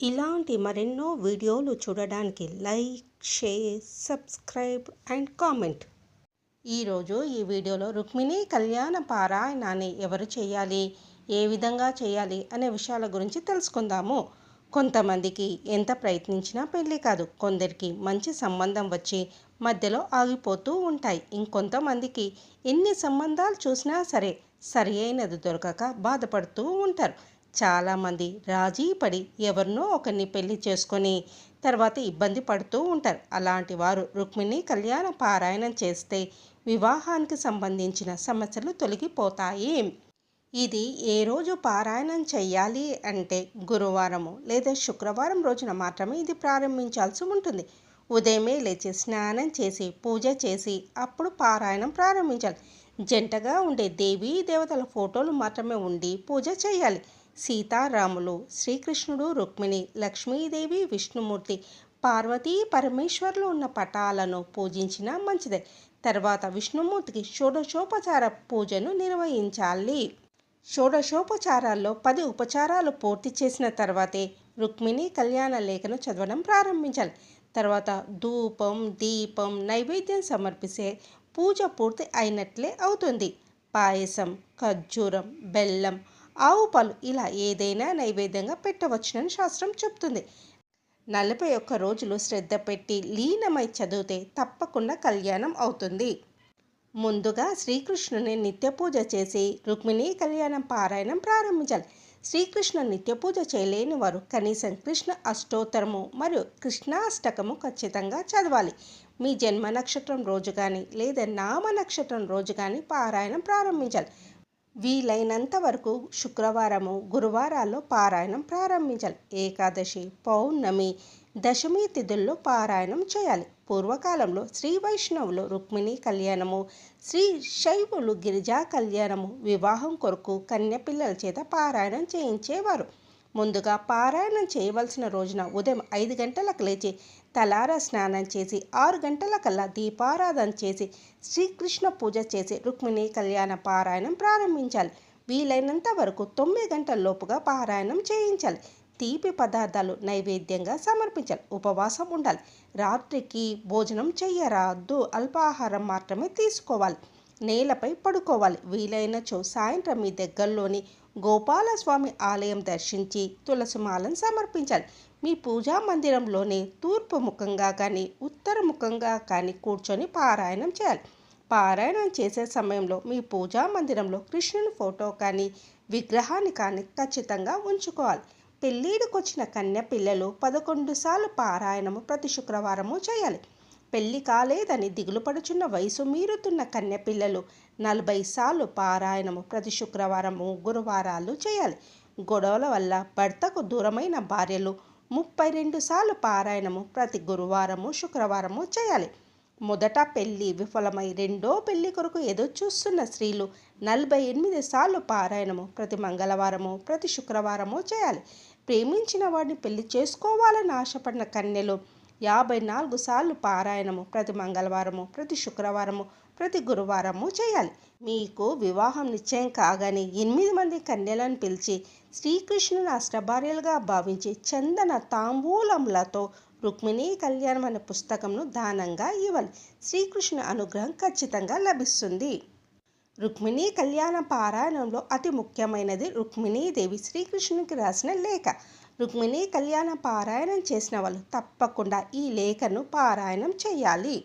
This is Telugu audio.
ఇలాంటి మరెన్నో వీడియోలు చూడడానికి like share subscribe and comment. ఈరోజు ఈ వీడియోలో రుక్మిణి కళ్యాణ పారాయణాన్ని ఎవరు చేయాలి ఏ విధంగా చేయాలి అనే విషయాల గురించి తెలుసుకుందాము. కొంతమందికి ఎంత ప్రయత్నించినా పెళ్ళి కాదు కొందరికి మంచి సంబంధం వచ్చి మధ్యలో ఆగిపోతూ ఉంటాయి. ఇంకొంతమందికి ఎన్ని సంబంధాలు చూసినా సరే సరి అయినది దొరకక బాధపడుతూ ఉంటారు. చాలామంది రాజీ పడి ఎవరినో ఒకరిని పెళ్ళి చేసుకొని తర్వాత ఇబ్బంది పడుతూ ఉంటారు. అలాంటి వారు రుక్మిణి కళ్యాణ పారాయణం చేస్తే వివాహానికి సంబంధించిన సమస్యలు తొలగిపోతాయి. ఇది ఏ రోజు పారాయణం చేయాలి అంటే గురువారము లేదా శుక్రవారం రోజున మాత్రమే ఇది ప్రారంభించాల్సి ఉంటుంది. ఉదయమే లేచి స్నానం చేసి పూజ చేసి అప్పుడు పారాయణం ప్రారంభించాలి. జంటగా ఉండే దేవీ దేవతల ఫోటోలు మాత్రమే ఉండి పూజ చేయాలి. సీతారాములు శ్రీకృష్ణుడు రుక్మిణి లక్ష్మీదేవి విష్ణుమూర్తి పార్వతీ పరమేశ్వర్లు ఉన్న పటాలను పూజించినా మంచిదే. తర్వాత విష్ణుమూర్తికి షోడశోపచార పూజను నిర్వహించాలి. షోడశోపచారాల్లో పది ఉపచారాలు పూర్తి చేసిన తర్వాతే రుక్మిణి కళ్యాణ లేఖను చదవడం ప్రారంభించాలి. తర్వాత ధూపం దీపం నైవేద్యం సమర్పిస్తే పూజ పూర్తి అయినట్లే అవుతుంది. పాయసం ఖర్జూరం బెల్లం ఆవు పాలు ఇలా ఏదైనా నైవేద్యంగా పెట్టవచ్చునని శాస్త్రం చెప్తుంది. నలభై ఒక్క రోజులు శ్రద్ధ పెట్టి లీనమై చదివితే తప్పకుండా కళ్యాణం అవుతుంది. ముందుగా శ్రీకృష్ణుని నిత్య పూజ చేసి రుక్మిణి కళ్యాణం పారాయణం ప్రారంభించాలి. శ్రీకృష్ణ నిత్య పూజ చేయలేని వారు కనీసం కృష్ణ అష్టోత్తరము మరియు కృష్ణాష్టకము ఖచ్చితంగా చదవాలి. మీ జన్మ నక్షత్రం రోజు కానీ లేదా నామ నక్షత్రం రోజు కానీ పారాయణం ప్రారంభించాలి. వీలైనంత వరకు శుక్రవారము గురువారాల్లో పారాయణం ప్రారంభించాలి. ఏకాదశి పౌర్ణమి దశమి తిథుల్లో పారాయణం చేయాలి. పూర్వకాలంలో శ్రీ వైష్ణవులు రుక్మిణి కళ్యాణము శ్రీ శైవులు గిరిజా కళ్యాణము వివాహం కొరకు కన్యపిల్లల చేత పారాయణం చేయించేవారు. ముందుగా పారాయణం చేయవలసిన రోజున ఉదయం ఐదు గంటలకు లేచి తలార స్నానం చేసి ఆరు గంటలకల్లా దీపారాధన చేసి శ్రీకృష్ణ పూజ చేసి రుక్మిణి కళ్యాణ పారాయణం ప్రారంభించాలి. వీలైనంత వరకు తొమ్మిది గంటల లోపుగా పారాయణం చేయించాలి. తీపి పదార్థాలు నైవేద్యంగా సమర్పించాలి. ఉపవాసం ఉండాలి. రాత్రికి భోజనం చెయ్యరాదు. అల్పాహారం మాత్రమే తీసుకోవాలి. నేలపై పడుకోవాలి. వీలైనచో సాయంత్రం మీ దగ్గరలోని గోపాలస్వామి ఆలయం దర్శించి తులసిమాలను సమర్పించాలి. మీ పూజా మందిరంలోనే తూర్పు ముఖంగా కానీ ఉత్తర ముఖంగా కానీ కూర్చొని పారాయణం చేయాలి. పారాయణం చేసే సమయంలో మీ పూజా మందిరంలో కృష్ణుని ఫోటో కానీ విగ్రహాన్ని కానీ ఖచ్చితంగా ఉంచుకోవాలి. పెళ్ళిడికొచ్చిన కన్య పిల్లలు పదకొండు సార్లు పారాయణము ప్రతి శుక్రవారము చేయాలి. పెళ్ళి కాలేదని దిగులుపడుచున్న వయసు మీరుతున్న కన్యపిల్లలు నలభై సార్లు పారాయణము ప్రతి శుక్రవారము గురువారాలు చేయాలి. గొడవల వల్ల భర్తకు దూరమైన భార్యలు ముప్పై రెండు సార్లు పారాయణము ప్రతి గురువారము శుక్రవారము చేయాలి. మొదట పెళ్ళి విఫలమై రెండో పెళ్ళి కొరకు ఎదురు చూస్తున్న స్త్రీలు నలభై ఎనిమిది సార్లు పారాయణము ప్రతి మంగళవారము ప్రతి శుక్రవారము చేయాలి. ప్రేమించిన వాడిని పెళ్ళి చేసుకోవాలని ఆశపడిన కన్యలు యాభై నాలుగు సార్లు పారాయణము ప్రతి మంగళవారము ప్రతి శుక్రవారము ప్రతి గురువారము చేయాలి. మీకు వివాహం నిశ్చయం కాగానే ఎనిమిది మంది కన్యలను పిలిచి శ్రీకృష్ణుని అష్టభార్యలుగా భావించి చందన తాంబూలములతో రుక్మిణీ కళ్యాణం అనే పుస్తకంను దానంగా ఇవ్వాలి శ్రీకృష్ణ అనుగ్రహం ఖచ్చితంగా లభిస్తుంది. రుక్మిణీ కళ్యాణ పారాయణంలో అతి ముఖ్యమైనది రుక్మిణీదేవి శ్రీకృష్ణునికి రాసిన లేఖ. రుక్మిణీ కళ్యాణ పారాయణం చేసిన వాళ్ళు తప్పకుండా ఈ లేఖను పారాయణం చేయాలి.